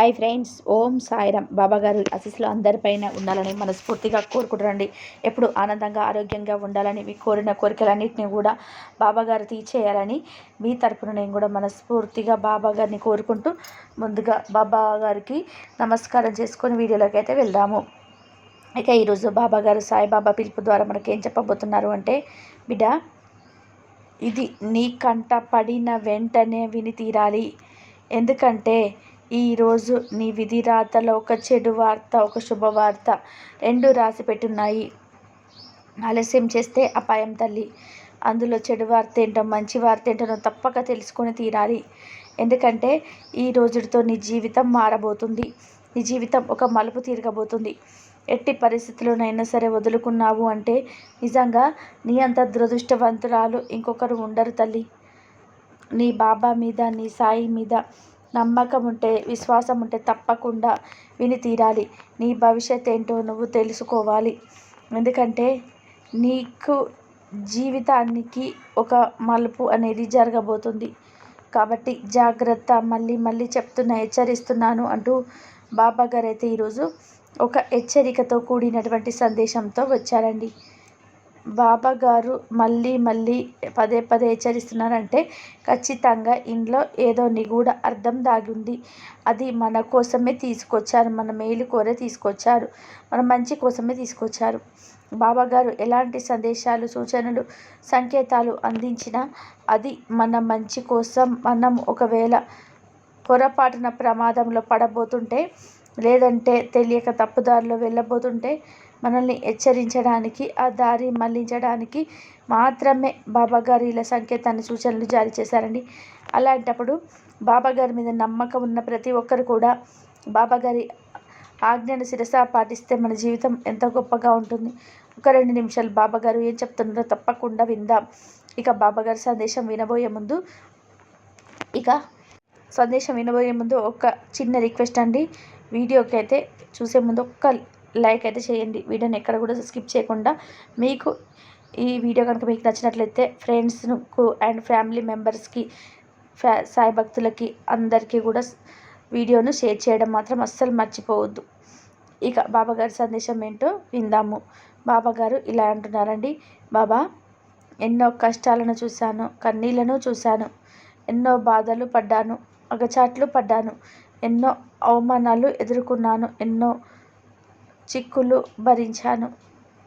Hi friends Om Sairam. బాబా గారు ఆశీస్సులు అందరిపైన ఉండాలని మనస్ఫూర్తిగా కోరుకుంటారండి ఎప్పుడు ఆనందంగా ఆరోగ్యంగా ఉండాలని మీ కోరిన కోరికలన్నింటినీ కూడా బాబా గారు తీర్చేయాలని మీ తరపున నేను కూడా మనస్ఫూర్తిగా బాబా గారిని కోరుకుంటూ ముందుగా బాబా గారికి నమస్కారం చేసుకొని వీడియోలోకి అయితే వెళ్దాము. ఇక ఈరోజు బాబా గారు సాయిబాబా పిలుపు ద్వారా మనకి ఏం చెప్పబోతున్నారు అంటే బిడ్డ ఇది నీ కంట పడిన వెంటనే విని తీరాలి. ఎందుకంటే ఈరోజు నీ విధి రాతలో ఒక చెడు వార్త ఒక శుభవార్త రెండు రాసి పెట్టున్నాయి. ఆలస్యం చేస్తే అపాయం తల్లి. అందులో చెడు వార్త ఏంటో మంచి వార్త ఏంటో తప్పక తెలుసుకొని తీరాలి. ఎందుకంటే ఈ రోజుతో నీ జీవితం మారబోతుంది. నీ జీవితం ఒక మలుపు తీరగబోతుంది. ఎట్టి పరిస్థితుల్లోనైనా సరే వదులుకున్నావు అంటే నిజంగా నీ అంత దురదృష్టవంతురాలు ఇంకొకరు ఉండరు తల్లి. నీ బాబా మీద నీ సాయి మీద నమ్మకం ఉంటే విశ్వాసం ఉంటే తప్పకుండా విని తీరాలి. నీ భవిష్యత్ ఏంటో నువ్వు తెలుసుకోవాలి. ఎందుకంటే నీకు జీవితానికి ఒక మలుపు అనేది జరగబోతుంది. కాబట్టి జాగ్రత్త మళ్ళీ మళ్ళీ చెప్తున్నా హెచ్చరిస్తున్నాను అంటూ బాబా గారు అయితే ఈరోజు ఒక హెచ్చరికతో కూడినటువంటి సందేశంతో వచ్చారండి. బాబా గారు మళ్ళీ మళ్ళీ పదే పదే హెచ్చరిస్తున్నారంటే ఖచ్చితంగా ఇంట్లో ఏదో నిగూఢ అర్థం దాగింది. అది మన కోసమే తీసుకొచ్చారు. మన మేలు కోరే తీసుకొచ్చారు. మన మంచి కోసమే తీసుకొచ్చారు. బాబా గారు ఎలాంటి సందేశాలు సూచనలు సంకేతాలు అందించినా అది మన మంచి కోసం మనం ఒకవేళ పొరపాటున ప్రమాదంలో పడబోతుంటే లేదంటే తెలియక తప్పుదారిలో వెళ్ళబోతుంటే మనల్ని హెచ్చరించడానికి ఆ దారి మళ్ళించడానికి మాత్రమే బాబాగారు ఇలా సంకేతాన్ని సూచనలు జారీ చేశారండి. అలాంటప్పుడు బాబాగారి మీద నమ్మకం ఉన్న ప్రతి ఒక్కరు కూడా బాబాగారి ఆజ్ఞను శిరస పాటిస్తే మన జీవితం ఎంత గొప్పగా ఉంటుంది. ఒక రెండు నిమిషాలు బాబాగారు ఏం చెప్తున్నారో తప్పకుండా విందాం. ఇక బాబాగారి సందేశం వినబోయే ముందు ఇక సందేశం వినబోయే ముందు ఒక చిన్న రిక్వెస్ట్ అండి. వీడియోకి అయితే చూసే ముందు ఒక్క లైక్ అయితే చేయండి. వీడియోని ఎక్కడ కూడా స్కిప్ చేయకుండా మీకు ఈ వీడియో కనుక మీకు నచ్చినట్లయితే ఫ్రెండ్స్కు అండ్ ఫ్యామిలీ మెంబర్స్కి ఫ్యా సాయి భక్తులకి అందరికీ కూడా వీడియోను షేర్ చేయడం మాత్రం అస్సలు మర్చిపోవద్దు. ఇక బాబాగారి సందేశం ఏంటో విందాము. బాబాగారు ఇలా అంటున్నారండి. బాబా ఎన్నో కష్టాలను చూశాను కన్నీళ్ళను చూశాను ఎన్నో బాధలు పడ్డాను అగచాట్లు పడ్డాను ఎన్నో అవమానాలు ఎదుర్కొన్నాను ఎన్నో చిక్కులు భరించాను.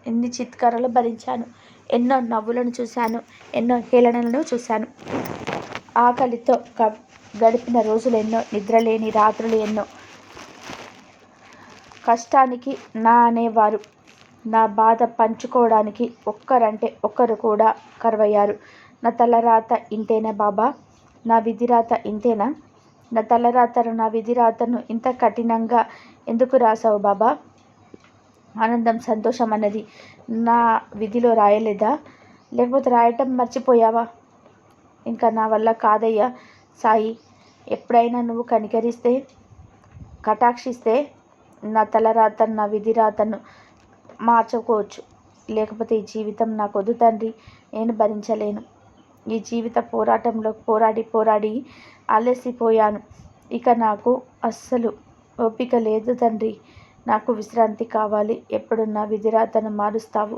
ఎన్ని చిత్కారాలు భరించాను. ఎన్నో నవ్వులను చూశాను. ఎన్నో హేళనలను చూశాను. ఆకలితో గడిపిన రోజులు ఎన్నో నిద్రలేని రాత్రులు ఎన్నో. కష్టానికి నా అనేవారు. నా బాధ పంచుకోవడానికి ఒక్కరంటే ఒక్కరు కూడా కరువయ్యారు. నా తలరాత ఇంతేనా బాబా? నా విధిరాత ఇంతేనా? నా తలరాతను నా విధిరాతను ఇంత కఠినంగా ఎందుకు రాసావు బాబా? ఆనందం సంతోషం అన్నది నా విధిలో రాయలేదా? లేకపోతే రాయటం మర్చిపోయావా? ఇంకా నా వల్ల కాదయ్యా సాయి. ఎప్పుడైనా నువ్వు కనికరిస్తే కటాక్షిస్తే నా తలరాతను నా విధి రాతను మార్చుకోవచ్చు. లేకపోతే ఈ జీవితం నాకు వద్దు తండ్రి నేను భరించలేను. ఈ జీవిత పోరాటంలో పోరాడి పోరాడి అలసిపోయాను ఇక నాకు అస్సలు ఓపిక లేదు తండ్రి. నాకు విశ్రాంతి కావాలి. ఎప్పుడు నా విధిరాతను మారుస్తావు.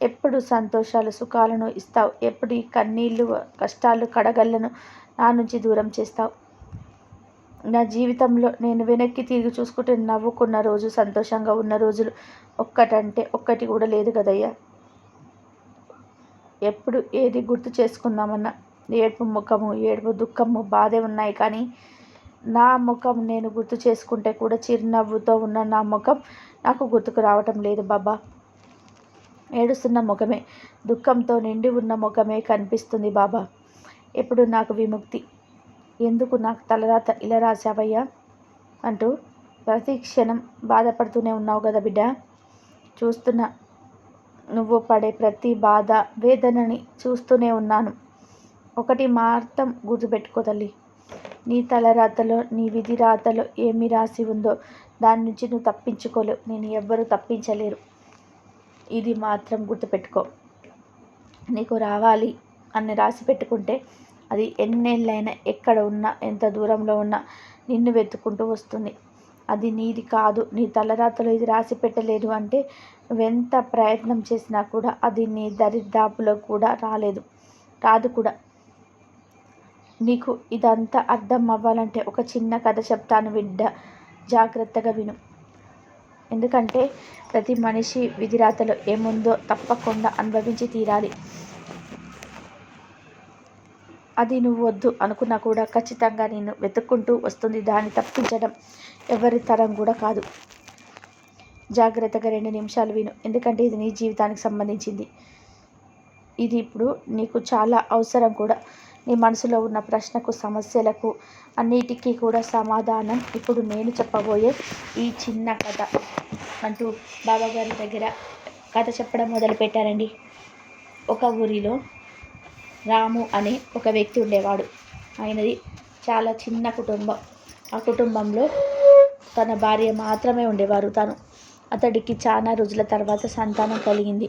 ఎప్పుడు సంతోషాలు సుఖాలను ఇస్తావు. ఎప్పుడు ఈ కన్నీళ్ళు కష్టాలు కడగళ్ళను నా నుంచి దూరం చేస్తావు. నా జీవితంలో నేను వెనక్కి తిరిగి చూసుకుంటే నవ్వుకున్న రోజు సంతోషంగా ఉన్న రోజులు ఒక్కటంటే ఒక్కటి కూడా లేదు కదయ్యా. ఎప్పుడు ఏది గుర్తు చేసుకుందామన్నా ఏడుపు ముఖము ఏడుపు దుఃఖము బాధే ఉన్నాయి కానీ నా ముఖం నేను గుర్తు చేసుకుంటే కూడా చిరునవ్వుతో ఉన్న నా ముఖం నాకు గుర్తుకు రావటం లేదు బాబా. ఏడుస్తున్న ముఖమే దుఃఖంతో నిండి ఉన్న ముఖమే కనిపిస్తుంది బాబా. ఎప్పుడు నాకు విముక్తి? ఎందుకు నాకు తలరాత ఇలా రాశావయ్యా? అంటూ ప్రతి క్షణం బాధపడుతూనే ఉన్నావు కదా బిడ్డ. చూస్తున్నా నువ్వు పడే ప్రతి బాధ వేదనని చూస్తూనే ఉన్నాను. ఒకటి మాత్రం గుర్తుపెట్టుకో తల్లి. నీ తలరాతలో నీ విధి రాతలో ఏమి రాసి ఉందో దాని నుంచి నువ్వు తప్పించుకోలేవు. నేను ఎవ్వరూ తప్పించలేరు. ఇది మాత్రం గుర్తుపెట్టుకో. నీకు రావాలి అని రాసి పెట్టుకుంటే అది ఎన్నేళ్ళైనా ఎక్కడ ఉన్నా ఎంత దూరంలో ఉన్నా నిన్ను వెతుక్కుంటూ వస్తుంది. అది నీది కాదు. నీ తలరాతలో ఇది రాసి పెట్టలేదు అంటే నువ్వెంత ప్రయత్నం చేసినా కూడా అది నీ దరిదాపులో కూడా రాలేదు. రాదు కూడా. నీకు ఇదంతా అర్థం అవ్వాలంటే ఒక చిన్న కథ చెప్తాను బిడ్డ జాగ్రత్తగా విను. ఎందుకంటే ప్రతి మనిషి విధిరాతలో ఏముందో తప్పకుండా అనుభవించి తీరాలి. అది నువ్వు వద్దు అనుకున్నా కూడా ఖచ్చితంగా నేను వెతుక్కుంటూ వస్తుంది దాన్ని తప్పించడం ఎవరి తరం కూడా కాదు. జాగ్రత్తగా రెండు నిమిషాలు విను. ఎందుకంటే ఇది నీ జీవితానికి సంబంధించింది. ఇది ఇప్పుడు నీకు చాలా అవసరం కూడా. నీ మనసులో ఉన్న ప్రశ్నకు సమస్యలకు అన్నిటికీ కూడా సమాధానం ఇప్పుడు నేను చెప్పబోయే ఈ చిన్న కథ. అంటూ బాబాగారి దగ్గర కథ చెప్పడం మొదలుపెట్టారండి ఒక ఊరిలో రాము అనే ఒక వ్యక్తి ఉండేవాడు. ఆయనది చాలా చిన్న కుటుంబం. ఆ కుటుంబంలో తన భార్య మాత్రమే ఉండేవారు తను. అతడికి చాలా రోజుల తర్వాత సంతానం కలిగింది.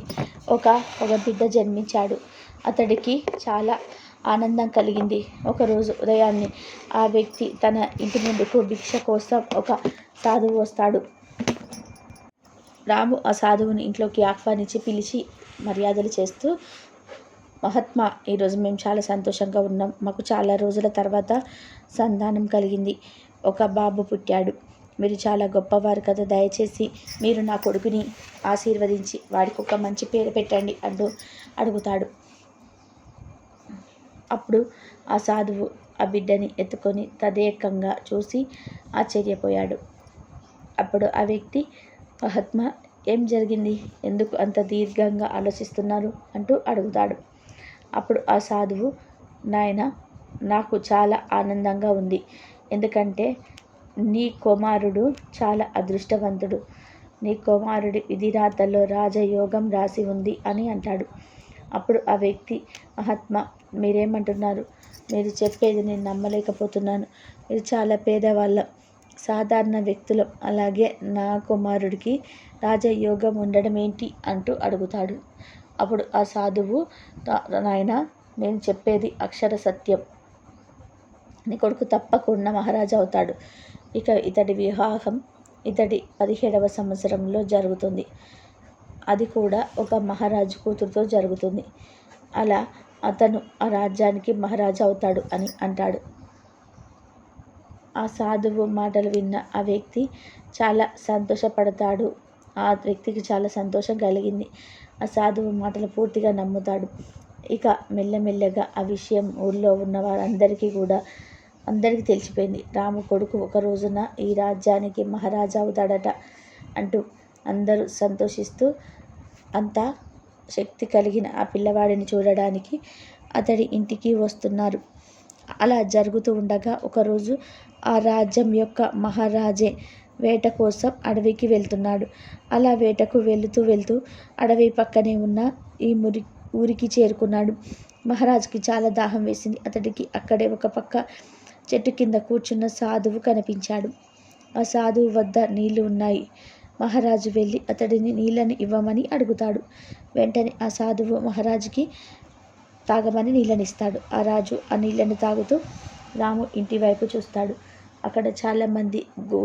ఒక ఒక బిడ్డ జన్మించాడు. అతడికి చాలా ఆనందం కలిగింది. ఒకరోజు ఉదయాన్నే ఆ వ్యక్తి తన ఇంటి ముందుకు భిక్ష కోసం ఒక సాధువు వస్తాడు. రాము ఆ సాధువుని ఇంట్లోకి ఆహ్వానించి పిలిచి మర్యాదలు చేస్తూ మహాత్మా ఈరోజు మేము చాలా సంతోషంగా ఉన్నాం. మాకు చాలా రోజుల తర్వాత సంతానం కలిగింది. ఒక బాబు పుట్టాడు. మీరు చాలా గొప్పవారు కదా. దయచేసి మీరు నా కొడుకుని ఆశీర్వదించి వాడికి ఒక మంచి పేరు పెట్టండి అంటూ అడుగుతాడు. అప్పుడు ఆ సాధువు ఆ బిడ్డని ఎత్తుకొని తదేకంగా చూసి ఆశ్చర్యపోయాడు. అప్పుడు ఆ వ్యక్తి మహాత్మా ఏం జరిగింది? ఎందుకు అంత దీర్ఘంగా ఆలోచిస్తున్నారు? అంటూ అడుగుతాడు. అప్పుడు ఆ సాధువు నాయన నాకు చాలా ఆనందంగా ఉంది. ఎందుకంటే నీ కుమారుడు చాలా అదృష్టవంతుడు. నీ కుమారుడి విధిరాతల్లో రాజయోగం రాసి ఉంది అని అంటాడు. అప్పుడు ఆ వ్యక్తి మహాత్మా మీరేమంటున్నారు? మీరు చెప్పేది నేను నమ్మలేకపోతున్నాను. మీరు చాలా పేదవాళ్ళం సాధారణ వ్యక్తులం. అలాగే నా కుమారుడికి రాజయోగం ఉండడం ఏంటి అంటూ అడుగుతాడు. అప్పుడు ఆ సాధువు నాయన నేను చెప్పేది అక్షర సత్యం. నీ కొడుకు తప్పకుండా మహారాజా అవుతాడు. ఇక ఇతడి వివాహం ఇతడి పదిహేడవ సంవత్సరంలో జరుగుతుంది. అది కూడా ఒక మహారాజు కూతురుతో జరుగుతుంది. అలా అతను ఆ రాజ్యానికి మహారాజా అవుతాడు అని అంటాడు. ఆ సాధువు మాటలు విన్న ఆ వ్యక్తి చాలా సంతోషపడతాడు. ఆ వ్యక్తికి చాలా సంతోషం కలిగింది. ఆ సాధువు మాటలు పూర్తిగా నమ్ముతాడు. ఇక మెల్లమెల్లగా ఆ విషయం ఊళ్ళో ఉన్న వారందరికీ కూడా అందరికీ తెలిసిపోయింది. రాము కొడుకు ఒక రోజున ఈ రాజ్యానికి మహారాజా అవుతాడట అంటూ అందరూ సంతోషిస్తూ అంతా శక్తి కలిగిన ఆ పిల్లవాడిని చూడడానికి అతడి ఇంటికి వస్తున్నారు. అలా జరుగుతూ ఉండగా ఒకరోజు ఆ రాజ్యం యొక్క మహారాజే వేట కోసం అడవికి వెళ్తున్నాడు. అలా వేటకు వెళుతూ వెళ్తూ అడవి పక్కనే ఉన్న ఈ మురి ఊరికి చేరుకున్నాడు. మహారాజుకి చాలా దాహం వేసింది. అతడికి అక్కడే ఒక పక్క చెట్టు కింద కూర్చున్న సాధువు కనిపించాడు. ఆ సాధువు వద్ద నీళ్ళు ఉన్నాయి. మహారాజు వెళ్ళి అతడిని నీళ్ళని ఇవ్వమని అడుగుతాడు. వెంటనే ఆ సాధువు మహారాజుకి తాగమని నీళ్ళనిస్తాడు. ఆ రాజు ఆ నీళ్ళని తాగుతూ రాము ఇంటి వైపు చూస్తాడు. అక్కడ చాలామంది గో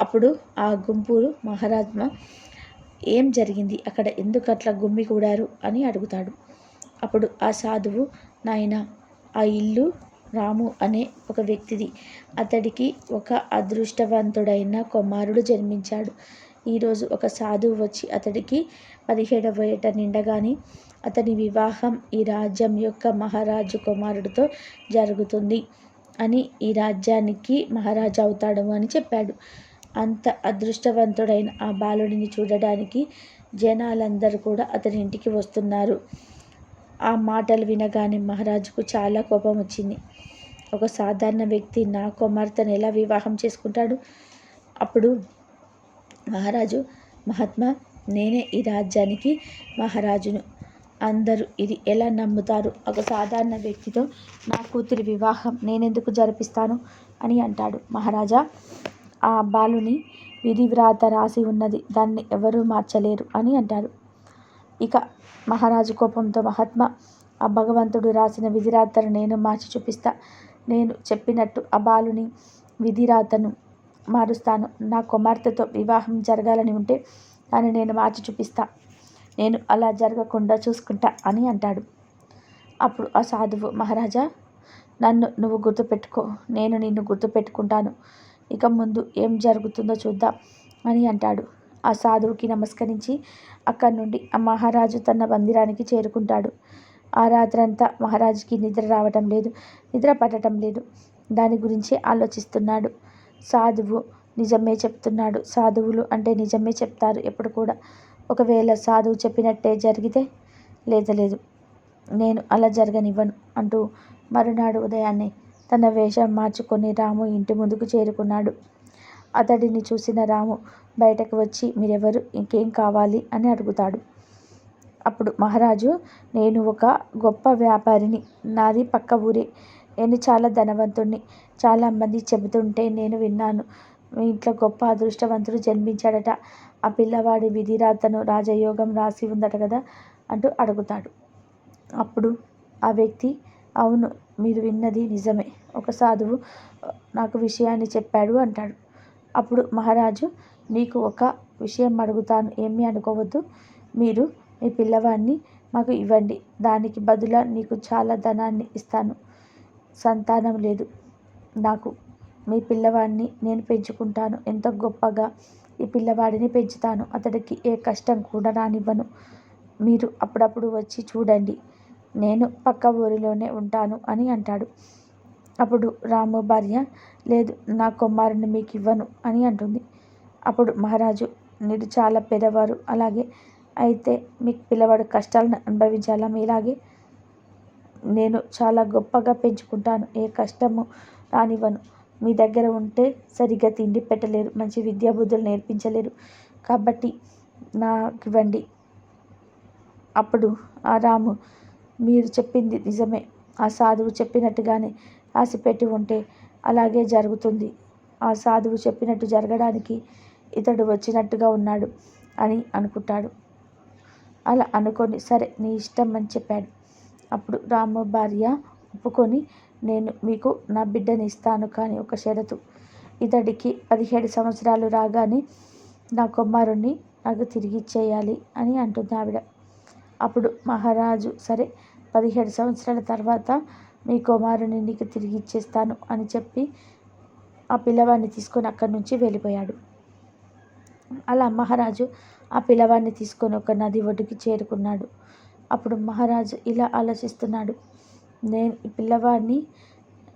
అప్పుడు ఆ గుంపూరు మహారాజ్మ ఏం జరిగింది? అక్కడ ఎందుకు అట్లా గుమ్మి కూడారు? అని అడుగుతాడు. అప్పుడు ఆ సాధువు నాయన ఆ ఇల్లు రాము అనే ఒక వ్యక్తిది. అతడికి ఒక అదృష్టవంతుడైన కుమారుడు జన్మించాడు. ఈరోజు ఒక సాధువు వచ్చి అతడికి పదిహేడవ ఏట నిండగానే అతని వివాహం ఈ రాజ్యం యొక్క మహారాజు కుమారుడితో జరుగుతుంది అని ఈ రాజ్యానికి మహారాజు అవుతాడు అని చెప్పాడు. అంత అదృష్టవంతుడైన ఆ బాలుడిని చూడడానికి జనాలందరూ కూడా అతని ఇంటికి వస్తున్నారు. ఆ మాటలు వినగానే మహారాజుకు చాలా కోపం వచ్చింది. ఒక సాధారణ వ్యక్తి నా కుమార్తెను ఎలా వివాహం చేసుకుంటాడు? అప్పుడు మహారాజు మహాత్మా నేనే ఈ రాజ్యానికి మహారాజును. అందరూ ఇది ఎలా నమ్ముతారు? ఒక సాధారణ వ్యక్తితో నా కూతురి వివాహం నేనెందుకు జరిపిస్తాను అని అంటాడు మహారాజా. ఆ బాలుని విధివ్రాత రాసి ఉన్నది దాన్ని ఎవరూ మార్చలేరు అని అంటారు ఇక మహారాజు కోపంతో మహాత్మా ఆ భగవంతుడు రాసిన విధిరాతను నేను మార్చి చూపిస్తా. నేను చెప్పినట్టు ఆ బాలుని విధిరాతను మారుస్తాను. నా కుమార్తెతో వివాహం జరగాలని ఉంటే దాన్ని నేను మార్చి చూపిస్తా. నేను అలా జరగకుండా చూసుకుంటా అని అంటాడు. అప్పుడు ఆ సాధువు మహారాజా నన్ను నువ్వు గుర్తుపెట్టుకో. నేను నిన్ను గుర్తుపెట్టుకుంటాను. ఇక ముందు ఏం జరుగుతుందో చూద్దాం అని అంటాడు. ఆ సాధువుకి నమస్కరించి అక్కడి నుండి ఆ మహారాజు తన మందిరానికి చేరుకుంటాడు. ఆ రాత్రంతా మహారాజుకి నిద్ర రావటం లేదు నిద్ర పట్టడం లేదు. దాని గురించి ఆలోచిస్తున్నాడు. సాధువు నిజమే చెప్తున్నాడు. సాధువులు అంటే నిజమే చెప్తారు ఎప్పుడు కూడా. ఒకవేళ సాధువు చెప్పినట్టే జరిగితే లేదలేదు నేను అలా జరగనివ్వను అంటూ మరునాడు ఉదయాన్నే తన వేషం మార్చుకొని రాము ఇంటి ముందుకు చేరుకున్నాడు. అతడిని చూసిన రాము బయటకు వచ్చి మీరెవరు? ఇంకేం కావాలి? అని అడుగుతాడు. అప్పుడు మహారాజు నేను ఒక గొప్ప వ్యాపారిని. నాది పక్క ఊరే. నేను చాలా ధనవంతుణ్ణి. చాలామంది చెబుతుంటే నేను విన్నాను. మీ ఇంట్లో గొప్ప అదృష్టవంతుడు జన్మించాడట. ఆ పిల్లవాడి విధిరాతను రాజయోగం రాసి ఉందట కదా అంటూ అడుగుతాడు. అప్పుడు ఆ వ్యక్తి అవును మీరు విన్నది నిజమే. ఒక సాధువు నాకు విషయాన్ని చెప్పాడు అంటాడు. అప్పుడు మహారాజు నీకు ఒక విషయం అడుగుతాను. ఏమీ అనుకోవద్దు. మీరు మీ పిల్లవాడిని మాకు ఇవ్వండి. దానికి బదులా నీకు చాలా ధనాన్ని ఇస్తాను. సంతానం లేదు. నాకు మీ పిల్లవాడిని నేను పెంచుకుంటాను. ఎంతో గొప్పగా ఈ పిల్లవాడిని పెంచుతాను. అతడికి ఏ కష్టం కూడా రానివ్వను. మీరు అప్పుడప్పుడు వచ్చి చూడండి. నేను పక్క ఊరిలోనే ఉంటాను అని అంటాడు. అప్పుడు రాము భార్య లేదు నా కుమారుని మీకు ఇవ్వను అని అంటుంది. అప్పుడు మహారాజు మీరు చాలా పేదవారు. అలాగే అయితే మీకు పిల్లవాడు కష్టాలను అనుభవించాలా? మీలాగే నేను చాలా గొప్పగా పెంచుకుంటాను. ఏ కష్టము రానివ్వను. మీ దగ్గర ఉంటే సరిగ్గా తిండి పెట్టలేరు. మంచి విద్యా బుద్ధులు నేర్పించలేరు. కాబట్టి నాకు ఇవ్వండి. అప్పుడు ఆ రాము మీరు చెప్పింది నిజమే. ఆ సాధువు చెప్పినట్టుగానే ఆశపెట్టి ఉంటే అలాగే జరుగుతుంది. ఆ సాధువు చెప్పినట్టు జరగడానికి ఇతడు వచ్చినట్టుగా ఉన్నాడు అని అనుకుంటాడు. అలా అనుకొని సరే నీ ఇష్టం అని చెప్పాడు. అప్పుడు రాము భార్య ఒప్పుకొని నేను మీకు నా బిడ్డని ఇస్తాను కానీ ఒక షరతు. ఇతడికి పదిహేడు సంవత్సరాలు రాగానే నా కుమారుణ్ణి నాకు తిరిగి ఇచ్చేయాలి అని అంటుంది ఆవిడ. అప్పుడు మహారాజు సరే పదిహేడు సంవత్సరాల తర్వాత మీ కుమారుని నీకు తిరిగి ఇచ్చేస్తాను అని చెప్పి ఆ పిల్లవాడిని తీసుకొని అక్కడి నుంచి వెళ్ళిపోయాడు. అలా మహారాజు ఆ పిల్లవాడిని తీసుకొని ఒక నది ఒడ్డుకి చేరుకున్నాడు. అప్పుడు మహారాజు ఇలా ఆలోచిస్తున్నాడు. నేను ఈ పిల్లవాడిని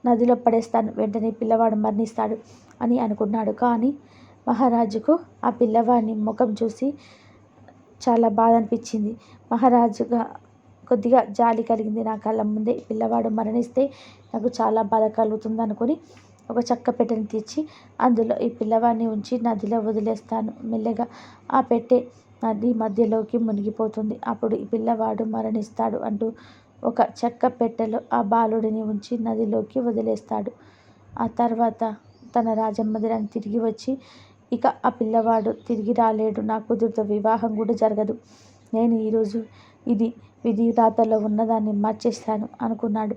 నదిలో పడేస్తాను. వెంటనే పిల్లవాడు మరణిస్తాడు అని అనుకున్నాడు. కానీ మహారాజుకు ఆ పిల్లవాడిని ముఖం చూసి చాలా బాధ అనిపించింది. మహారాజుగా కొద్దిగా జాలి కలిగింది నా కళ్ళ ముందే. పిల్లవాడు మరణిస్తే నాకు చాలా బాధ కలుగుతుంది అనుకుని ఒక చెక్క పెట్టెని తెచ్చి అందులో ఈ పిల్లవాడిని ఉంచి నదిలో వదిలేస్తాను. మెల్లగా ఆ పెట్టె నది మధ్యలోకి మునిగిపోతుంది. అప్పుడు ఈ పిల్లవాడు మరణిస్తాడు అంటూ ఒక చెక్క పెట్టెలో ఆ బాలుడిని ఉంచి నదిలోకి వదిలేస్తాడు. ఆ తర్వాత తన రాజమందిరానికి తిరిగి వచ్చి ఇక ఆ పిల్లవాడు తిరిగి రాలేడు. నా కూతురుతో వివాహం కూడా జరగదు. నేను ఈరోజు ఇది విధి రాతలో ఉన్నదాన్ని మార్చేస్తాను అనుకున్నాడు.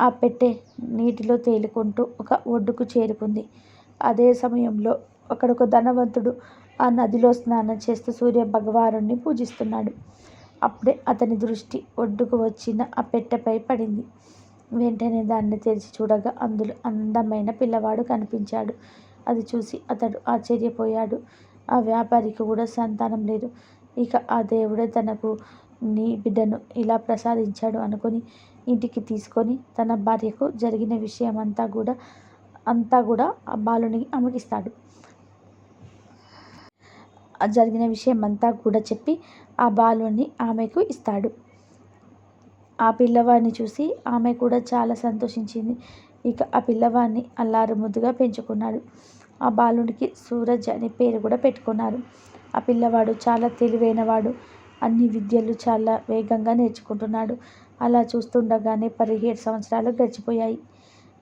ఆ పెట్టె నీటిలో తేలుకుంటూ ఒక ఒడ్డుకు చేరుకుంది. అదే సమయంలో అక్కడొక ధనవంతుడు ఆ నదిలో స్నానం చేస్తూ సూర్య భగవానుడిని పూజిస్తున్నాడు. అప్పుడే అతని దృష్టి ఒడ్డుకు వచ్చిన ఆ పెట్టెపై పడింది. వెంటనే దాన్ని తెరిచి చూడగా అందులో అందమైన పిల్లవాడు కనిపించాడు. అది చూసి అతడు ఆశ్చర్యపోయాడు. ఆ వ్యాపారికి కూడా సంతానం లేదు. ఇక ఆ దేవుడే తనకు నీ బిడ్డను ఇలా ప్రసాదించాడు అనుకొని ఇంటికి తీసుకొని తన భార్యకు జరిగిన విషయం అంతా కూడా అంతా కూడా ఆ బాలుని అమ్మకిస్తాడు జరిగిన విషయం అంతా కూడా చెప్పి ఆ బాలుని ఆమెకు ఇస్తాడు. ఆ పిల్లవాడిని చూసి ఆమె కూడా చాలా సంతోషించింది. ఇక ఆ పిల్లవాడిని అల్లారు ముద్దుగా పెంచుకున్నాడు. ఆ బాలునికి సూరజ్ అనే పేరు కూడా పెట్టుకున్నారు. ఆ పిల్లవాడు చాలా తెలివైనవాడు. అన్ని విద్యలు చాలా వేగంగా నేర్చుకుంటున్నాడు. అలా చూస్తుండగానే పదిహేడు సంవత్సరాలు గడిచిపోయాయి.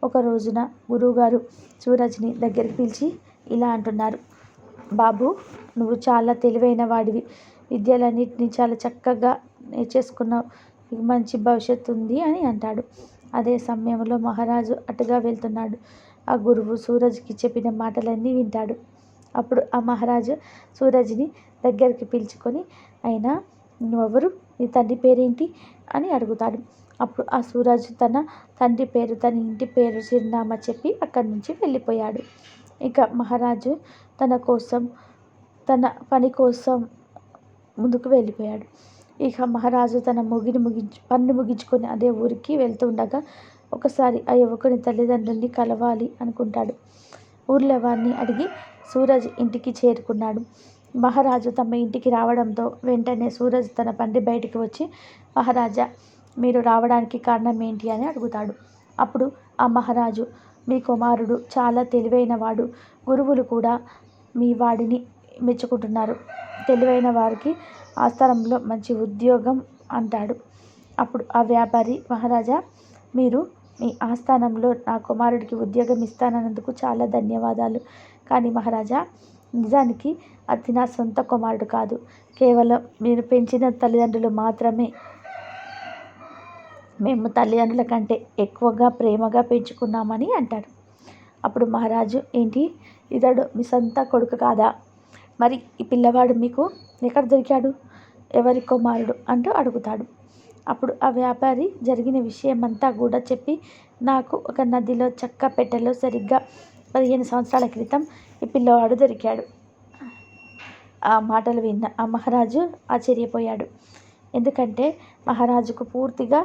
ఒక రోజున గురువుగారు సూరజ్ని దగ్గరికి పిలిచి ఇలా అంటున్నారు. బాబు నువ్వు చాలా తెలివైన వాడివి. విద్యలన్నింటినీ చాలా చక్కగా నేర్చేసుకున్నావు. నీకు మంచి భవిష్యత్తు ఉంది అని అంటాడు. అదే సమయంలో మహారాజు అటుగా వెళ్తున్నాడు. ఆ గురువు సూరజ్కి చెప్పిన మాటలన్నీ వింటాడు. అప్పుడు ఆ మహారాజు సూరజ్ని దగ్గరికి పిలుచుకొని అయినా నువ్వెవరు? నీ తండ్రి పేరేంటి అని అడుగుతాడు. అప్పుడు ఆ సూరజ్ తన తండ్రి పేరు తన ఇంటి పేరు చిరునామా చెప్పి అక్కడి నుంచి వెళ్ళిపోయాడు. ఇక మహారాజు తన కోసం తన పని కోసం ముందుకు వెళ్ళిపోయాడు. ఇక మహారాజు తన ముగిని ముగించు పన్ను ముగించుకొని అదే ఊరికి వెళ్తుండగా ఒకసారి ఆ యువకుని తల్లిదండ్రుల్ని కలవాలి అనుకుంటాడు. ఊర్లో వారిని అడిగి సూరజ్ ఇంటికి చేరుకున్నాడు. మహారాజు తమ ఇంటికి రావడంతో వెంటనే సూరజ్ తన తండ్రి బయటికి వచ్చి మహారాజా మీరు రావడానికి కారణం ఏంటి అని అడుగుతాడు. అప్పుడు ఆ మహారాజు మీ కుమారుడు చాలా తెలివైనవాడు గురువులు కూడా మీ వాడిని మెచ్చుకుంటున్నారు. తెలివైన వారికి ఆస్థానంలో మంచి ఉద్యోగం అంటాడు. అప్పుడు ఆ వ్యాపారి మహారాజా మీరు మీ ఆస్థానంలో నా కుమారుడికి ఉద్యోగం ఇస్తానన్నందుకు చాలా ధన్యవాదాలు. కానీ మహారాజా నిజానికి అది నా సొంత కుమారుడు కాదు. కేవలం మీరు పెంచిన తల్లిదండ్రులు మాత్రమే. మేము తల్లిదండ్రుల కంటే ఎక్కువగా ప్రేమగా పెంచుకున్నామని అంటాడు. అప్పుడు మహారాజు ఏంటి? ఇతడు మీ సొంత కొడుకు కాదా? మరి ఈ పిల్లవాడు మీకు ఎక్కడ దొరికాడు? ఎవరి కుమారుడు? అంటూ అడుగుతాడు. అప్పుడు ఆ వ్యాపారి జరిగిన విషయమంతా కూడా చెప్పి నాకు ఒక నదిలో చెక్క పెట్టెలో సరిగ్గా పదిహేను సంవత్సరాల క్రితం ఈ పిల్లవాడు దొరికాడు. ఆ మాటలు విన్న ఆ మహారాజు ఆశ్చర్యపోయాడు. ఎందుకంటే మహారాజుకు పూర్తిగా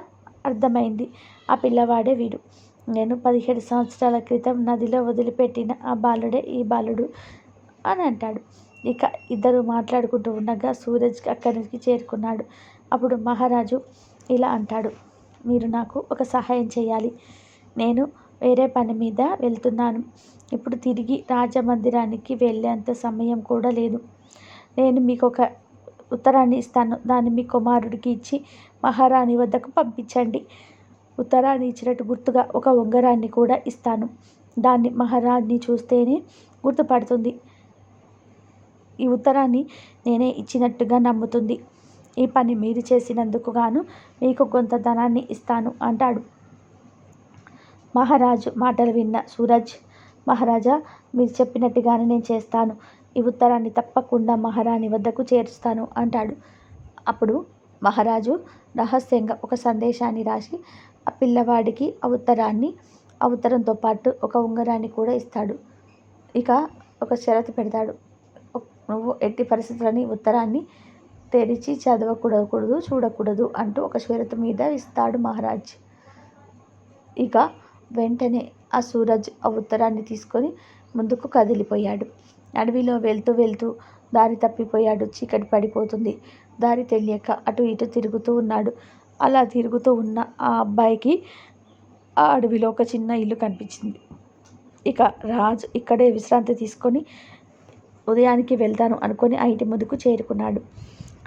అర్థమైంది ఆ పిల్లవాడే వీడు. నేను పదిహేడు సంవత్సరాల క్రితం నదిలో వదిలిపెట్టిన ఆ బాలుడే ఈ బాలుడు అని అంటాడు. ఇక ఇద్దరు మాట్లాడుకుంటూ ఉండగా సూరజ్ అక్కడికి చేరుకున్నాడు. అప్పుడు మహారాజు ఇలా అంటాడు మీరు నాకు ఒక సహాయం చేయాలి. నేను వేరే పని మీద వెళ్తున్నాను. ఇప్పుడు తిరిగి రాజమందిరానికి వెళ్ళేంత సమయం కూడా లేదు. నేను మీకు ఒక ఉత్తరాన్ని ఇస్తాను. దాన్ని మీ కుమారుడికి ఇచ్చి మహారాణి వద్దకు పంపించండి. ఉత్తరాన్ని ఇచ్చినట్టు గుర్తుగా ఒక ఉంగరాన్ని కూడా ఇస్తాను. దాన్ని మహారాణి చూస్తేనే గుర్తుపడుతుంది. ఈ ఉత్తరాన్ని నేనే ఇచ్చినట్టుగా నమ్ముతుంది. ఈ పని మీరు చేసినందుకు గాను మీకు కొంత ధనాన్ని ఇస్తాను అంటాడు. మహారాజు మాటలు విన్న సూరజ్ మహారాజా మీరు చెప్పినట్టుగానే నేను చేస్తాను. ఈ ఉత్తరాన్ని తప్పకుండా మహారాణి వద్దకు చేరుస్తాను అంటాడు. అప్పుడు మహారాజు రహస్యంగా ఒక సందేశాన్ని రాసి ఆ పిల్లవాడికి ఆ ఉత్తరాన్ని ఆ ఉత్తరంతో పాటు ఒక ఉంగరాన్ని కూడా ఇస్తాడు. ఇక ఒక షరతు పెడతాడు. నువ్వు ఎట్టి పరిస్థితులని ఉత్తరాన్ని తెరిచి చదవకూడకూడదు చూడకూడదు అంటూ ఒక షరతు మీద ఇస్తాడు మహారాజ్. ఇక వెంటనే ఆ సూరజ్ ఆ ఉత్తరాన్ని తీసుకొని ముందుకు కదిలిపోయాడు. అడవిలో వెళ్తూ వెళ్తూ దారి తప్పిపోయాడు. చీకటి పడిపోతుంది. దారి తెలియక అటు ఇటు తిరుగుతూ ఉన్నాడు. అలా తిరుగుతూ ఉన్న ఆ అబ్బాయికి ఆ అడవిలో ఒక చిన్న ఇల్లు కనిపించింది. ఇక రాజు ఇక్కడే విశ్రాంతి తీసుకొని ఉదయానికి వెళ్తాను అనుకొని ఆ ఇంటి ముందుకు చేరుకున్నాడు.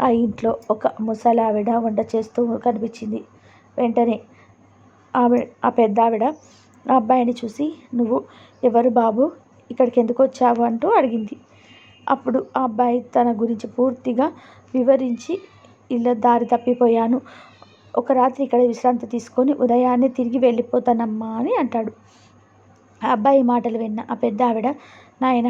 ఆ ఇంట్లో ఒక ముసలావిడ వంట చేస్తూ కనిపించింది. వెంటనే ఆవిడ ఆ పెద్ద ఆవిడ ఆ అబ్బాయిని చూసి నువ్వు ఎవరు బాబు? ఇక్కడికి ఎందుకు వచ్చావు? అంటూ అడిగింది. అప్పుడు ఆ అబ్బాయి తన గురించి పూర్తిగా వివరించి ఇలా దారి తప్పిపోయాను. ఒక రాత్రి ఇక్కడ విశ్రాంతి తీసుకొని ఉదయాన్నే తిరిగి వెళ్ళిపోతానమ్మా అని అంటాడు. ఆ అబ్బాయి మాటలు విన్న ఆ పెద్ద ఆవిడ నాయన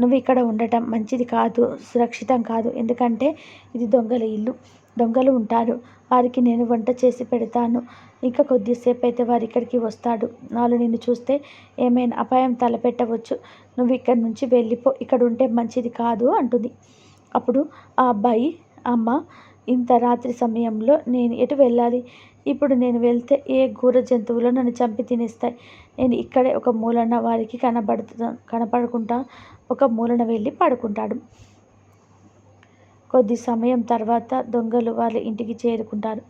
నువ్వు ఇక్కడ ఉండటం మంచిది కాదు సురక్షితం కాదు. ఎందుకంటే ఇది దొంగల ఇల్లు. దొంగలు ఉంటారు. వారికి నేను వంట చేసి పెడతాను. ఇంకా కొద్దిసేపు అయితే వారు ఇక్కడికి వస్తాడు. వాళ్ళు నిన్ను చూస్తే ఏమైనా అపాయం తలపెట్టవచ్చు. నువ్వు ఇక్కడి నుంచి వెళ్ళిపో. ఇక్కడ ఉంటే మంచిది కాదు అంటుంది. అప్పుడు ఆ అబ్బాయి అమ్మ ఇంత రాత్రి సమయంలో నేను ఎటు వెళ్ళాలి? ఇప్పుడు నేను వెళ్తే ఏ ఘోర జంతువులు నన్ను చంపి తినేస్తాయి? నేను ఇక్కడే ఒక మూలన వారికి కనబడుతు కనపడకుండా ఒక మూలన వెళ్ళి పడుకుంటాడు. కొద్ది సమయం తర్వాత దొంగలు వాళ్ళ ఇంటికి చేరుకుంటారు.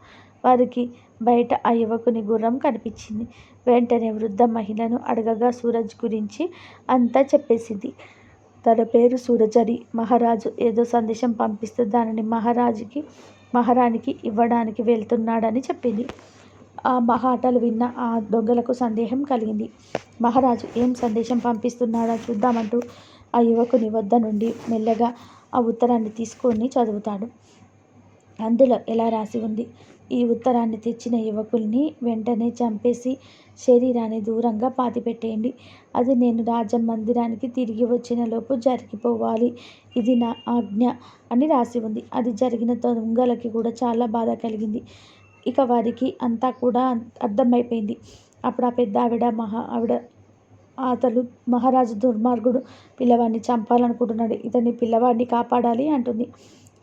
వారికి బయట ఆ యువకుని గుర్రం కనిపించింది. వెంటనే వృద్ధ మహిళను అడగగా సూరజ్ గురించి అంతా చెప్పేసింది. తన పేరు సూరజ్ అని మహారాజు ఏదో సందేశం పంపిస్తే దానిని మహారాజుకి మహారాణికి ఇవ్వడానికి వెళ్తున్నాడని చెప్పింది. ఆ మహాటలు విన్న ఆ దొంగలకు సందేహం కలిగింది. మహారాజు ఏం సందేశం పంపిస్తున్నాడో చూద్దామంటూ ఆ యువకుని వద్ద నుండి మెల్లగా ఆ ఉత్తరాన్ని తీసుకొని చదువుతాడు. అందులో ఎలా రాసి ఉంది? ఈ ఉత్తరాన్ని తెచ్చిన యువకుల్ని వెంటనే చంపేసి శరీరాన్ని దూరంగా పాతిపెట్టేయండి. అది నేను రాజమందిరానికి తిరిగి వచ్చిన లోపు జరిగిపోవాలి. ఇది నా ఆజ్ఞ అని రాసి ఉంది. అది జరిగిన దొంగలకి కూడా చాలా బాధ కలిగింది. ఇక వారికి అంతా కూడా అర్థమైపోయింది. అప్పుడు ఆ పెద్ద ఆవిడ మహా ఆవిడ అతడు మహారాజు దుర్మార్గుడు పిల్లవాడిని చంపాలనుకుంటున్నాడు. ఇతని పిల్లవాడిని కాపాడాలి అంటుంది.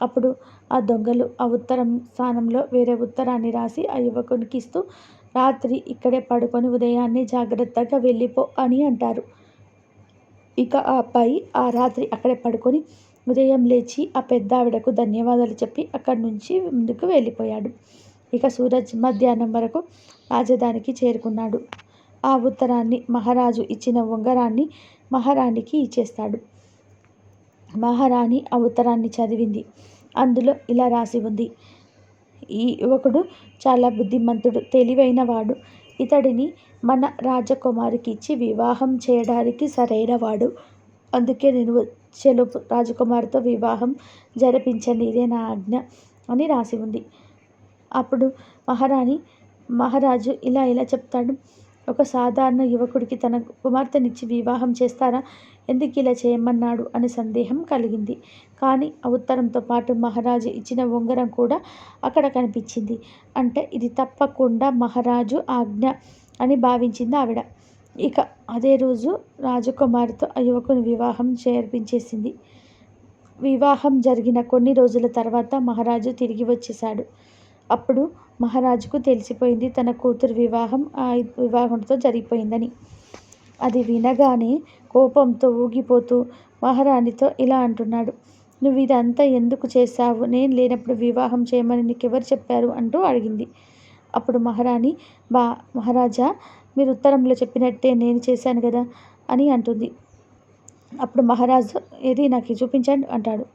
అప్పుడు ఆ దొంగలు ఆ ఉత్తరం స్థానంలో వేరే ఉత్తరాన్ని రాసి ఆ యువకునికి ఇస్తూ రాత్రి ఇక్కడే పడుకొని ఉదయాన్నే జాగ్రత్తగా వెళ్ళిపో అని అంటారు. ఇక ఆ అబ్బాయి ఆ రాత్రి అక్కడే పడుకొని ఉదయం లేచి ఆ పెద్ద ఆవిడకు ధన్యవాదాలు చెప్పి అక్కడి నుంచి ముందుకు వెళ్ళిపోయాడు. ఇక సూరజ్ మధ్యాహ్నం వరకు రాజధానికి చేరుకున్నాడు. ఆ ఉత్తరాన్ని మహారాజు ఇచ్చిన ఉంగరాన్ని మహారాణికి ఇచ్చేస్తాడు. మహారాణి ఆ ఉత్తరాన్ని చదివింది. అందులో ఇలా రాసి ఉంది. ఈ యువకుడు చాలా బుద్ధిమంతుడు తెలివైన వాడు ఇతడిని మన రాజకుమారికి ఇచ్చి వివాహం చేయడానికి సరైనవాడు. అందుకే నేను చెలుపు రాజకుమారితో వివాహం జరిపించండి. ఇదే నా ఆజ్ఞ అని రాసి ఉంది. అప్పుడు మహారాణి మహారాజు ఇలా ఇలా చెప్తాడు. ఒక సాధారణ యువకుడికి తన కుమార్తెనిచ్చి వివాహం చేస్తారా? ఎందుకు ఇలా చేయమన్నాడు? అని సందేహం కలిగింది. కానీ ఆ ఉత్తరంతో పాటు మహారాజు ఇచ్చిన ఉంగరం కూడా అక్కడ కనిపించింది. అంటే ఇది తప్పకుండా మహారాజు ఆజ్ఞ అని భావించింది ఆవిడ. ఇక అదే రోజు రాజకుమారితో ఆ యువకుని వివాహం చేర్పించేసింది వివాహం జరిగిన కొన్ని రోజుల తర్వాత మహారాజు తిరిగి వచ్చేశాడు. అప్పుడు మహారాజుకు తెలిసిపోయింది తన కూతురు వివాహం ఆ వివాహంతో జరిగిపోయిందని. అది వినగానే కోపంతో ఊగిపోతూ మహారాణితో ఇలా అంటున్నాడు నువ్వు ఇదంతా ఎందుకు చేశావు? నేను లేనప్పుడు వివాహం చేయమని నీకెవరు చెప్పారు? అంటూ అడిగింది. అప్పుడు మహారాణి బా మహారాజా మీరు ఉత్తరంలో చెప్పినట్టే నేను చేశాను కదా అని అంటుంది. అప్పుడు మహారాజు ఏది నాకు చూపించండి అంటాడు.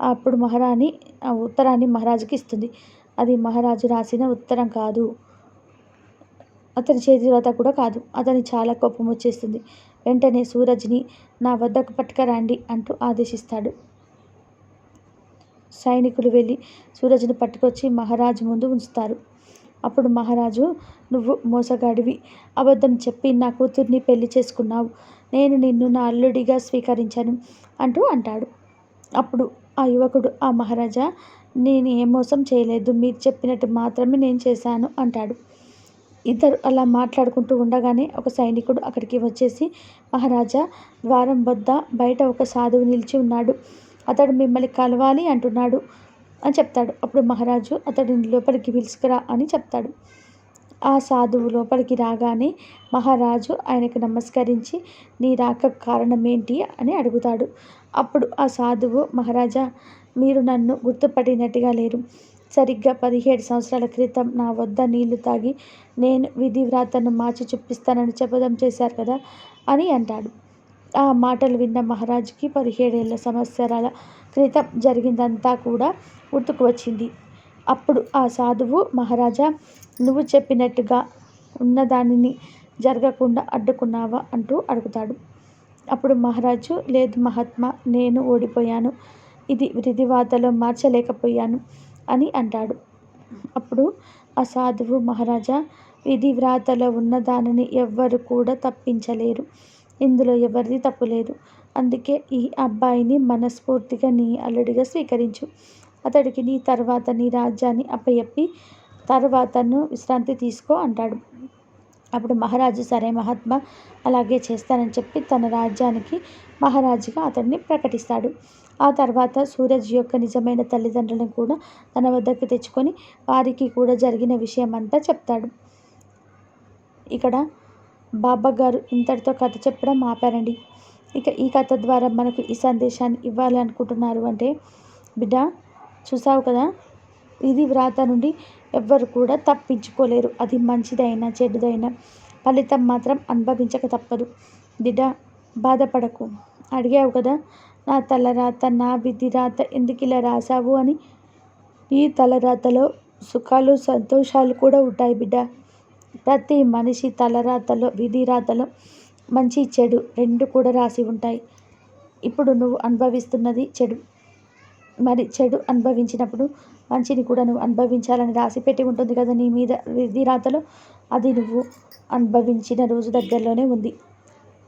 అప్పుడు మహారాణి ఆ ఉత్తరాన్ని మహారాజుకి ఇస్తుంది. అది మహారాజు రాసిన ఉత్తరం కాదు. అతని చేతి వ్రాత కూడా కాదు. అతని చాలా కోపం వచ్చేస్తుంది. వెంటనే సూరజ్ని నా వద్దకు పట్టుకరండి అంటూ ఆదేశిస్తాడు. సైనికులు వెళ్ళి సూరజ్ని పట్టుకొచ్చి మహారాజు ముందు ఉంచుతారు. అప్పుడు మహారాజు నువ్వు మోసగాడివి. అబద్ధం చెప్పి నా కూతుర్ని పెళ్ళి చేసుకున్నావు. నేను నిన్ను నా అల్లుడిగా స్వీకరించాను అంటూ అంటాడు. అప్పుడు ఆ యువకుడు ఆ మహారాజా నేను ఏ మోసం చేయలేదు మీరు చెప్పినట్టు మాత్రమే నేను చేశాను అంటాడు. ఇద్దరు అలా మాట్లాడుకుంటూ ఉండగానే ఒక సైనికుడు అక్కడికి వచ్చేసి మహారాజా ద్వారం వద్ద బయట ఒక సాధువు నిలిచి ఉన్నాడు. అతడు మిమ్మల్ని కలవాలి అంటున్నాడు అని చెప్తాడు. అప్పుడు మహారాజు అతడిని లోపలికి పిలుచుకురా అని చెప్తాడు. ఆ సాధువు లోపలికి రాగానే మహారాజు ఆయనకు నమస్కరించి నీ రాక కారణం ఏంటి? అని అడుగుతాడు. అప్పుడు ఆ సాధువు మహారాజా మీరు నన్ను గుర్తుపట్టినట్టుగా లేరు. సరిగ్గా పదిహేడు సంవత్సరాల క్రితం నా వద్ద నీళ్ళు తాగి నేను విధి వ్రాతను మార్చి చూపిస్తానని చెప్పడం చేశారు కదా అని అంటాడు. ఆ మాటలు విన్న మహారాజుకి పదిహేడేళ్ళ సంవత్సరాల క్రితం జరిగిందంతా కూడా గుర్తుకు వచ్చింది. అప్పుడు ఆ సాధువు మహారాజా నువ్వు చెప్పినట్టుగా ఉన్నదానిని జరగకుండా అడ్డుకున్నావా అంటూ అడుగుతాడు. అప్పుడు మహారాజు లేదు మహాత్మా నేను ఓడిపోయాను. ఇది విధివాతలో మార్చలేకపోయాను అని అంటాడు. అప్పుడు ఆ సాధువు మహారాజా విధి వ్రాతలో ఉన్న దానిని ఎవ్వరు కూడా తప్పించలేరు. ఇందులో ఎవరిది తప్పు లేదు. అందుకే ఈ అబ్బాయిని మనస్ఫూర్తిగా నీ అల్లుడిగా స్వీకరించు. అతడికి నీ తర్వాత నీ రాజ్యాన్ని అప్పయప్పి తర్వాతను విశ్రాంతి తీసుకో అంటాడు. అప్పుడు మహారాజు సరే మహాత్మా అలాగే చేస్తానని చెప్పి తన రాజ్యానికి మహారాజుగా అతన్ని ప్రకటిస్తాడు. ఆ తర్వాత సూరజ్ యొక్క నిజమైన తల్లిదండ్రులను కూడా తన వద్దకు తెచ్చుకొని వారికి కూడా జరిగిన విషయం అంతా చెప్తాడు. ఇక్కడ బాబా గారు ఇంతటితో కథ చెప్పడం ఆపారండి. ఇక ఈ కథ ద్వారా మనకు ఈ సందేశాన్ని ఇవ్వాలి అనుకుంటున్నారు అంటే బిడ్డ చూసావు కదా? ఇది వ్రాత నుండి ఎవ్వరు కూడా తప్పించుకోలేరు. అది మంచిదైనా చెడుదైనా ఫలితం మాత్రం అనుభవించక తప్పదు. బిడ్డ బాధపడకు. అడిగావు కదా? నా తలరాత నా విధి రాత ఎందుకు ఇలా రాసావు అని? ఈ తలరాతలో సుఖాలు సంతోషాలు కూడా ఉంటాయి బిడ్డ. ప్రతి మనిషి తలరాతలో విధి రాతలో మంచి చెడు రెండు కూడా రాసి ఉంటాయి. ఇప్పుడు నువ్వు అనుభవిస్తున్నది చెడు. మరి చెడు అనుభవించినప్పుడు మంచిని కూడా నువ్వు అనుభవించాలని రాసి పెట్టి ఉంటుంది కదా నీ మీద విధి రాతలో? అది నువ్వు అనుభవించిన రోజు దగ్గరలోనే ఉంది.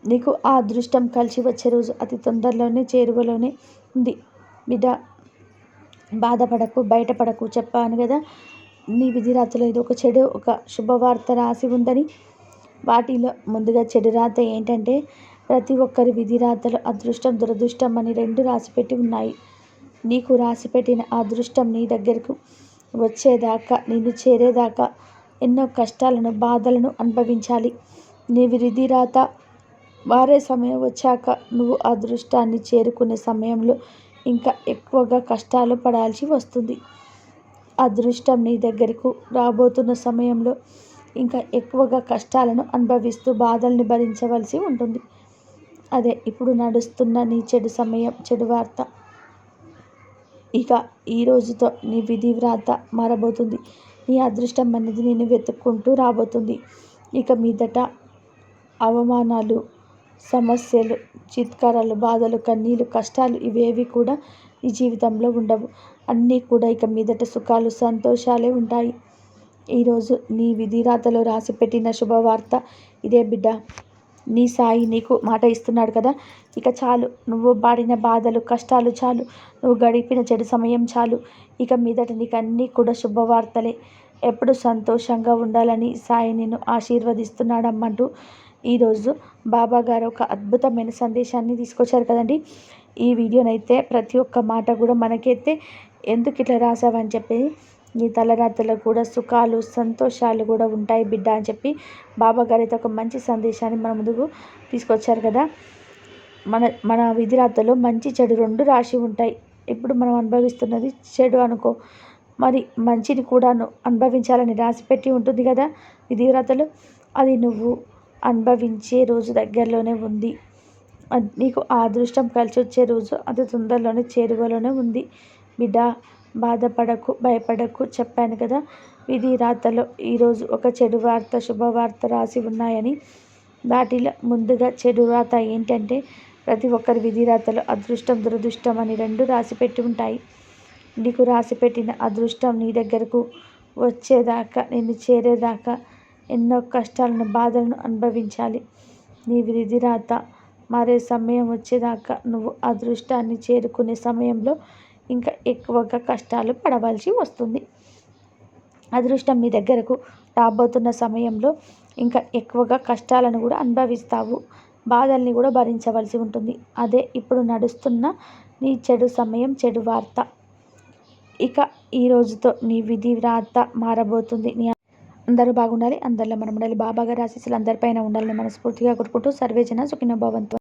నీకు ఆ అదృష్టం కలిసి వచ్చే రోజు అతి తొందరలోనే చేరువలోనే ఉంది. బిడ్డ బాధపడకు బయటపడకు. చెప్పాను కదా నీ విధి రాతలో ఇది ఒక చెడు ఒక శుభవార్త రాసి ఉందని. వాటిలో ముందుగా చెడు రాత ఏంటంటే ప్రతి ఒక్కరి విధిరాతలు అదృష్టం దురదృష్టం అని రెండు రాసిపెట్టి ఉన్నాయి. నీకు రాసిపెట్టిన అదృష్టం నీ దగ్గరకు వచ్చేదాకా నిన్ను చేరేదాకా ఎన్నో కష్టాలను బాధలను అనుభవించాలి. నీ విధి రాత మారే సమయం వచ్చాక నువ్వు అదృష్టాన్ని చేరుకునే సమయంలో ఇంకా ఎక్కువగా కష్టాలు పడాల్సి వస్తుంది. అదృష్టం నీ దగ్గరకు రాబోతున్న సమయంలో ఇంకా ఎక్కువగా కష్టాలను అనుభవిస్తూ బాధల్ని భరించవలసి ఉంటుంది. అదే ఇప్పుడు నడుస్తున్న నీ చెడు సమయం చెడు వార్త. ఇక ఈ రోజుతో నీ విధి వ్రాత మారబోతుంది. నీ అదృష్టం అనేది నేను వెతుక్కుంటూ రాబోతుంది. ఇక మీదట అవమానాలు సమస్యలు చిత్కారాలు బాధలు కన్నీళ్ళు కష్టాలు ఇవేవి కూడా ఈ జీవితంలో ఉండవు. అన్నీ కూడా ఇక మీదట సుఖాలు సంతోషాలే ఉంటాయి. ఈరోజు నీ విధిరాతలో రాసి పెట్టిన శుభవార్త ఇదే బిడ్డ. నీ సాయి నీకు మాట ఇస్తున్నాడు కదా. ఇక చాలు. నువ్వు పాడిన బాధలు కష్టాలు చాలు. నువ్వు గడిపిన చెడు సమయం చాలు. ఇక మీదట నీకు అన్నీ కూడా శుభవార్తలే. ఎప్పుడు సంతోషంగా ఉండాలని సాయి నిన్ను ఆశీర్వదిస్తున్నాడమ్మంటూ ఈరోజు బాబా గారు ఒక అద్భుతమైన సందేశాన్ని తీసుకొచ్చారు కదండి. ఈ వీడియోనైతే ప్రతి ఒక్క మాట కూడా మనకైతే ఎందుకు ఇట్లా రాసావని చెప్పి నీ తలరాత్రులకు కూడా సుఖాలు సంతోషాలు కూడా ఉంటాయి బిడ్డ అని చెప్పి బాబా గారు అయితే ఒక మంచి సందేశాన్ని మన ముందుకు తీసుకొచ్చారు కదా. మన మన విధిరాతలో మంచి చెడు రెండు రాసి ఉంటాయి. ఇప్పుడు మనం అనుభవిస్తున్నది చెడు అనుకో మరి మంచిని కూడాను అనుభవించాలని రాసిపెట్టి ఉంటుంది కదా విధిరాతలు అది నువ్వు అనుభవించే రోజు దగ్గరలోనే ఉంది. నీకు ఆ అదృష్టం కలిసి వచ్చే రోజు అది తొందరలోనే చేరువలోనే ఉంది. బిడ్డ బాధపడకు భయపడకు చెప్పాను కదా. విధి రాతలో ఈరోజు ఒక చెడు వార్త శుభవార్త రాసి ఉన్నాయని. వాటిలో ముందుగా చెడు రాత ఏంటంటే ప్రతి ఒక్కరి విధి రాతలో అదృష్టం దురదృష్టం అని రెండు రాసి పెట్టి ఉంటాయి. నీకు రాసి పెట్టిన అదృష్టం నీ దగ్గరకు వచ్చేదాకా నిన్ను చేరేదాకా ఎన్నో కష్టాలను బాధలను అనుభవించాలి. నీ విధి రాత మారే సమయం వచ్చేదాకా నువ్వు అదృష్టాన్ని చేరుకునే సమయంలో ఇంకా ఎక్కువగా కష్టాలు పడవలసి వస్తుంది. అదృష్టం మీ దగ్గరకు రాబోతున్న సమయంలో ఇంకా ఎక్కువగా కష్టాలను కూడా అనుభవిస్తావు. బాధల్ని కూడా భరించవలసి ఉంటుంది. అదే ఇప్పుడు నడుస్తున్న నీ చెడు సమయం చెడు వార్త. ఇక ఈ రోజుతో నీ విధి వ్రాత మారబోతుంది. నీ అందరూ బాగుండాలి అందరిలో మనం ఉండాలి. బాబా గారి ఆశీస్సులు అందరిపైన ఉండాలని మనస్ఫూర్తిగా కొట్టుకుంటూ సర్వేజన సుఖిన భవంతు